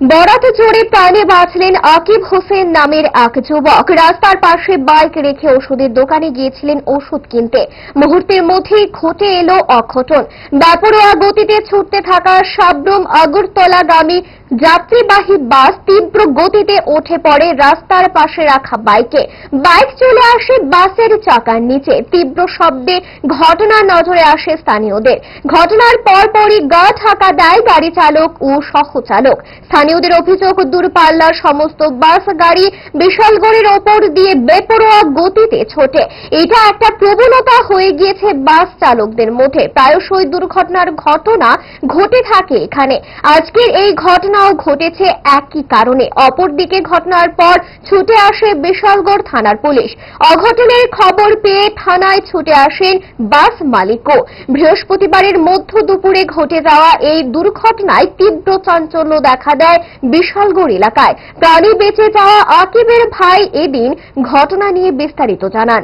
বরাত জোরে প্রাণে বাঁচলেন আকিব হোসেন নামের এক যুবক। রাস্তার পাশে বাইক রেখে ওষুধের দোকানে গিয়েছিলেন ওষুধ কিনতে। মুহূর্তের মধ্যেই ঘটে এলো অঘটন। বাপুরোয়া গতিতে ছুটতে থাকা সাবরুম আগরতলাগামী যাত্রীবাহী বাস তীব্র গতিতে উঠে পড়ে রাস্তার পাশে রাখা বাইকে। বাইক চলে আসে বাসের চাকার নিচে। তীব্র শব্দে ঘটনা নজরে আসে স্থানীয়দের। ঘটনার পরপরই গা ঢাকা দেয় গাড়ি চালক ও সহচালক। স্থানীয়দের অভিযোগ, দূরপাল্লার সমস্ত বাস গাড়ি বিশালগড়ের ওপর দিয়ে বেপরোয়া গতিতে ছোটে। এটা একটা প্রবণতা হয়ে গিয়েছে বাস চালকদের মধ্যে। প্রায়শই দুর্ঘটনার ঘটনা ঘটে থাকে এখানে। আজকের এই ঘটনাও ঘটেছে একই কারণে। অপরদিকে ঘটনার পর ছুটে আসে বিশালগড় থানার পুলিশ। অঘটনের খবর পেয়ে থানায় ছুটে আসেন বাস মালিকও। বৃহস্পতিবারের মধ্য দুপুরে ঘটে যাওয়া এই দুর্ঘটনায় তীব্র চাঞ্চল্য দেখা দেয় বিশালগড় এলাকায়। প্রাণী বেঁচে যাওয়া আকিবের ভাই এদিন ঘটনা নিয়ে বিস্তারিত জানান।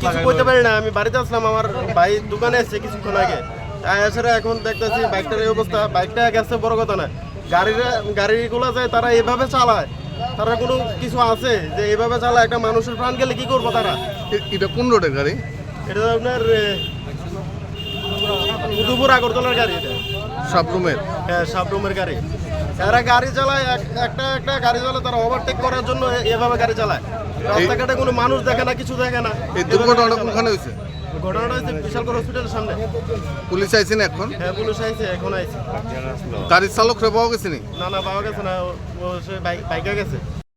কিছু করতে পারি না, আমি বাড়িতে আসলাম, আমার ভাই দোকানে এসছে কিছুক্ষণ আগে। এছাড়া এখন দেখতেছি বাইকটার এই অবস্থা। বাইকটা গেছে বড় কথা না। গাড়িরা গাড়িগুলো যায় তারা এভাবে চালায় তারা কোনো কিছু আছে যে এভাবে চালায় একটা মানুষের প্রাণ গেলে কি করব তারা? এটা কোন রোডের গাড়ি? এটা আপনার উদুপুর আগরতলার গাড়ি এটা। সাবরুমের হ্যাঁ সাবরুমের গাড়ি। এরা গাড়ি চালায় এক- একটা একটা গাড়ি চালায় তারা ওভারটেক করার জন্য এভাবে গাড়ি চালায়। রাস্তাঘাটে কোনো মানুষ দেখে না কিছু দেখে না। এই দুর্ঘটনাটা কোনখানে হয়েছে? ঘটনাটা হয়েছে বিশালগড় হসপিটালের সামনে। পুলিশ আইছে না এখন? হ্যাঁ পুলিশ আইছে এখন আইছে। গাড়ির চালক রে পাওয়া গেছে না না পাওয়া গেছে না ও- ও সে বাইক- বাইকে গেছে।